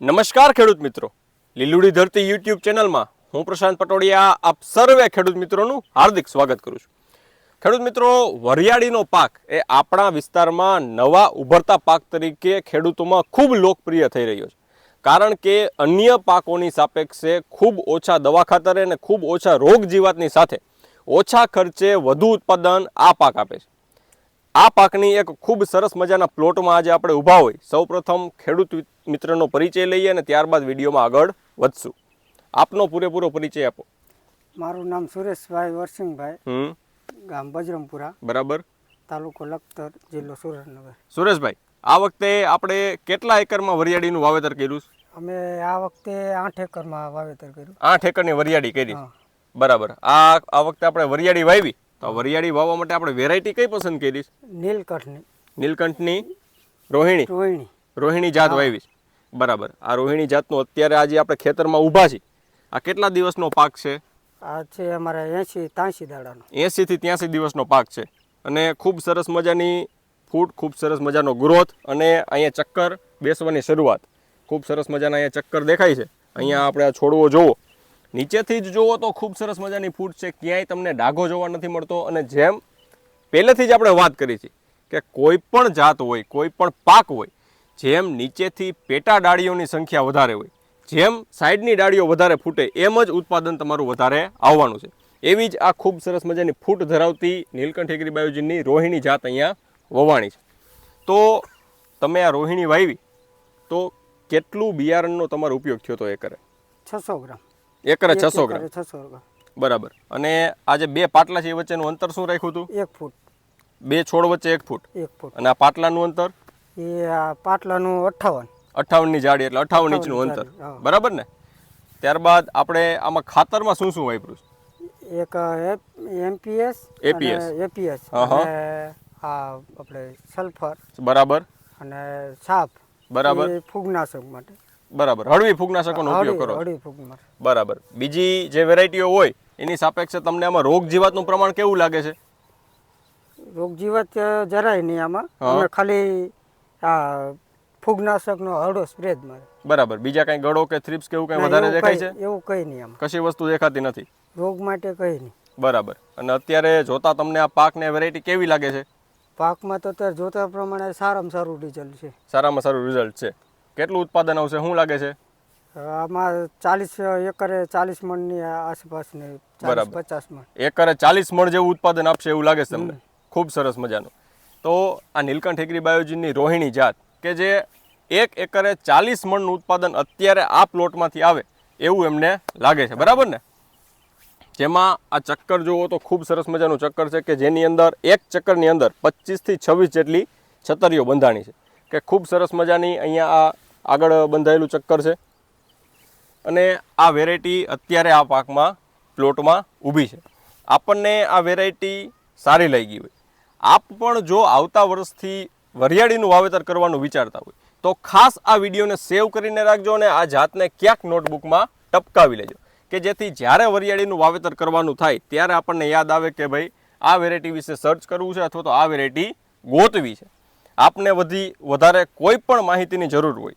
નમસ્કાર ખેડૂત મિત્રો. લીલુડી ધરતી યુટ્યુબ ચેનલમાં હું પ્રશાંત પટોડિયા આપ સર્વે ખેડૂત મિત્રોનું હાર્દિક સ્વાગત કરું છું. ખેડૂત મિત્રો, વરિયાળીનો પાક એ આપણા વિસ્તારમાં નવા ઉભરતા પાક તરીકે ખેડૂતોમાં ખૂબ લોકપ્રિય થઈ રહ્યો છે. કારણ કે અન્ય પાકોની સાપેક્ષે ખૂબ ઓછા દવા ખાતરે અને ખૂબ ઓછા રોગ જીવાતની સાથે ઓછા ખર્ચે વધુ ઉત્પાદન આ પાક આપે છે. આ પાકની એક ખૂબ સરસ મજાના પ્લોટમાં આજે આપણે ઊભા હોય. સૌપ્રથમ ખેડૂત મિત્રનો પરિચય લઈએ અને ત્યારબાદ વિડીયોમાં આગળ વધશું. આપનો પૂરેપૂરો પરિચય આપો. મારું નામ સુરેશભાઈ વરસિંહભાઈ. હમ. ગામ બજરમપુરા બરાબર. તાલુકો લખતર જિલ્લો સુરેન્દ્રનગર. સુરેશભાઈ આ વખતે આપણે કેટલા એકરમાં વરિયાળીનું વાવેતર કર્યું? અમે આ વખતે આઠ એકરમાં વાવેતર કર્યું. આઠ એકરની વરિયાળી કરી. બરાબર. આ આ વખતે આપણે વરિયાળી વાવી. તો વરિયાળી વાવવા માટે આપણે વેરાયટી કઈ પસંદ કરી નીલકંઠની. નીલકંઠની રોહિણી? રોહિણી. રોહિણી જાત વાવી છે. બરાબર. આ રોહિણી જાતનો અત્યારે આજે આપણે ખેતરમાં ઊભા છીએ. આ કેટલા દિવસનો પાક છે? આ છે અમારે એંશી ત્યાંસી દાડાનો. એંશીથી ત્યાંસી દિવસનો પાક છે. અને ખૂબ સરસ મજાની ફૂટ ખૂબ સરસ મજાનો ગ્રોથ અને અહીંયા ચક્કર બેસવાની શરૂઆત. ખૂબ સરસ મજાના અહીંયા ચક્કર દેખાય છે. અહીંયા આપણે આ છોડવો જોવો. નીચેથી જ જુઓ તો ખૂબ સરસ મજાની ફૂટ છે. ક્યાંય તમને ડાઘો જોવા નથી મળતો. અને જેમ પહેલેથી જ આપણે વાત કરી છે કે કોઈ પણ જાત હોય, કોઈ પણ પાક હોય, જેમ નીચેથી પેટા ડાળીઓની સંખ્યા વધારે હોય, જેમ સાઈડની ડાળીઓ વધારે ફૂટે, એમ જ ઉત્પાદન તમારું વધારે આવવાનું છે. એવી જ આ ખૂબ સરસ મજાની ફૂટ ધરાવતી નીલકંઠ એગ્રી બાયોજીનની રોહિણી જાત અહીંયા વવાણી છે. તો તમે આ રોહિણી વાવી તો કેટલું બિયારણનો તમારો ઉપયોગ થયો તો એકરે છસો ગ્રામ. એકરે છસો ગ્રામ. છસો ગ્રામ. બરાબર. અને આ જે બે પાટલા છે એ વચ્ચેનું અંતર શું રાખ્યું હતું? એક ફૂટ. બે છોડ વચ્ચે એક ફૂટ. એક ફૂટ. અને આ પાટલાનું અંતર? એ આ પાટલાનું અઠ્ઠાવન. અઠાવનની જાડી એટલે અઠ્ઠાવન ઇંચનું અંતર. બરાબર ને? ત્યારબાદ આપણે આમાં ખાતરમાં શું શું વાપર્યું? એક એમપીએસ એપીએસ. એપીએસ. અને આ આપણે સલ્ફર. બરાબર. અને સાપ બરાબર. ફૂગનાશક માટે. બરાબર. હળવી ફૂગનાશકોનો ઉપયોગ કરો બરાબર. બીજી જે વેરાયટીઓ હોય એની સાપેક્ષે તમને આમાં રોગ જીવાતનું પ્રમાણ કેવું લાગે છે? રોગ જીવાત જરાય નહીં આમાં. અમે ખાલી આ ફૂગનાશકનો હળો સ્પ્રે જ મારે. બરાબર. બીજા કઈ ગળો કે થ્રિપ્સ કે એવું કઈ વધારે દેખાય છે? એવું કંઈ નહીં આમાં. કશી વસ્તુ દેખાતી નથી? રોગ માટે કંઈ નહીં. બરાબર. અને અત્યારે જોતા તમને આ પાક ને વેરાયટી કેવી લાગે છે? પાકમાં તો અત્યારે જોતા પ્રમાણે સારામાં સારું રિઝલ્ટ છે. સારામાં સારું રિઝલ્ટ છે. કેટલું ઉત્પાદન આવશે? શું લાગે છે? આમાં ચાલીસ એકરે ચાલીસ મણની આસપાસની બરાબર. પચાસ મણ. એકરે ચાલીસ મણ જેવું ઉત્પાદન આપશે એવું લાગે છે તમને? ખૂબ સરસ મજાનું. તો આ નીલકંઠ એગ્રી બાયોજીનની રોહિણી જાત કે જે એક એકરે ચાલીસ મણનું ઉત્પાદન અત્યારે આ પ્લોટમાંથી આવે એવું એમને લાગે છે. બરાબર ને? જેમાં આ ચક્કર જુઓ તો ખૂબ સરસ મજાનું ચક્કર છે કે જેની અંદર એક ચક્કરની અંદર પચીસથી છવ્વીસ જેટલી છતરીઓ બંધાણી છે. કે ખૂબ સરસ મજાની અહીંયા આ આગળ બંધાયેલું ચક્કર છે. અને આ વેરાયટી અત્યારે આ પાકમાં પ્લોટમાં ઊભી છે. આપણને આ વેરાયટી સારી લાગી હોય. આપ પણ જો આવતા વર્ષથી વરિયાળીનું વાવેતર કરવાનું વિચારતા હોય, તો ખાસ આ વિડીયોને સેવ કરીને રાખજો અને આ જાતને ક્યાંક નોટબુકમાં ટપકાવી લેજો. કે જેથી જ્યારે વરિયાળીનું વાવેતર કરવાનું થાય, ત્યારે આપણને યાદ આવે કે ભાઈ, આ વેરાયટી વિશે સર્ચ કરવું છે અથવા તો આ વેરાયટી ગોતવી છે. આપને વધી વધારે કોઈ પણ માહિતીની જરૂર હોય